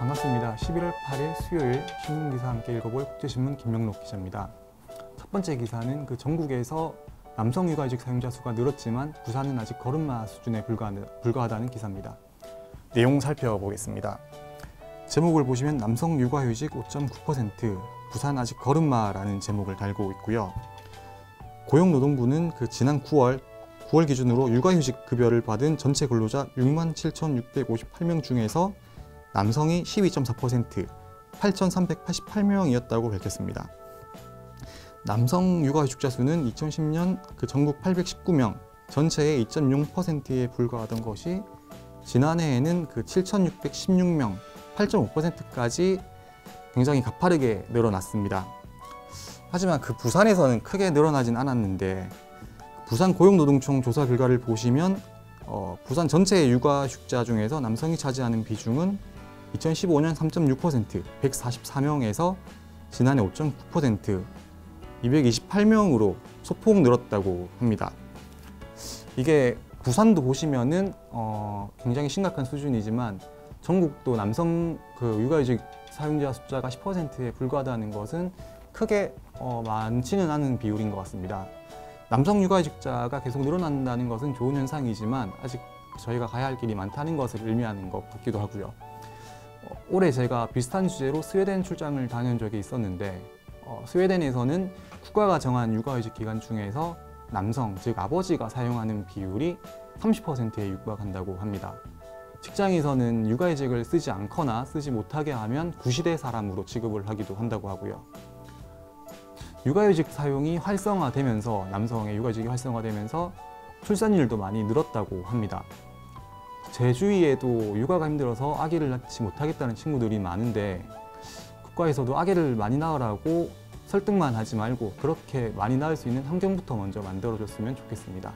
반갑습니다. 11월 8일 수요일 신문기사 함께 읽어볼 국제신문 김명록 기자입니다. 첫 번째 기사는 그 전국에서 남성 육아휴직 사용자 수가 늘었지만 부산은 아직 걸음마 수준에 불과하다, 불과하다는 기사입니다. 내용 살펴보겠습니다. 제목을 보시면 남성 육아휴직 5.9% 부산 아직 걸음마라는 제목을 달고 있고요. 고용노동부는 그 지난 9월 9월 기준으로 육아휴직 급여를 받은 전체 근로자 6만 7,658명 중에서 남성이 12.4%, 8,388명이었다고 밝혔습니다. 남성 육아 휴직자 수는 2010년 그 전국 819명, 전체의 2.0%에 불과하던 것이 지난해에는 그 7,616명, 8.5%까지 굉장히 가파르게 늘어났습니다. 하지만 그 부산에서는 크게 늘어나진 않았는데 부산 고용노동청 조사 결과를 보시면 어, 부산 전체 육아 휴직자 중에서 남성이 차지하는 비중은 2015년 3.6%, 144명에서 지난해 5.9%, 228명으로 소폭 늘었다고 합니다. 이게 부산도 보시면은 어, 굉장히 심각한 수준이지만 전국도 남성 그 육아휴직 사용자 숫자가 10%에 불과하다는 것은 크게 어, 많지는 않은 비율인 것 같습니다. 남성 육아휴직자가 계속 늘어난다는 것은 좋은 현상이지만 아직 저희가 가야 할 길이 많다는 것을 의미하는 것 같기도 하고요. 어, 올해 제가 비슷한 주제로 스웨덴 출장을 다녀온 적이 있었는데 어, 스웨덴에서는 국가가 정한 육아휴직 기간 중에서 남성, 즉 아버지가 사용하는 비율이 30%에 육박한다고 합니다. 직장에서는 육아휴직을 쓰지 않거나 쓰지 못하게 하면 구시대 사람으로 취급을 하기도 한다고 하고요. 육아휴직 사용이 활성화되면서 남성의 육아휴직이 활성화되면서 출산율도 많이 늘었다고 합니다. 제 주위에도 육아가 힘들어서 아기를 낳지 못하겠다는 친구들이 많은데 국가에서도 아기를 많이 낳으라고 설득만 하지 말고 그렇게 많이 낳을 수 있는 환경부터 먼저 만들어줬으면 좋겠습니다.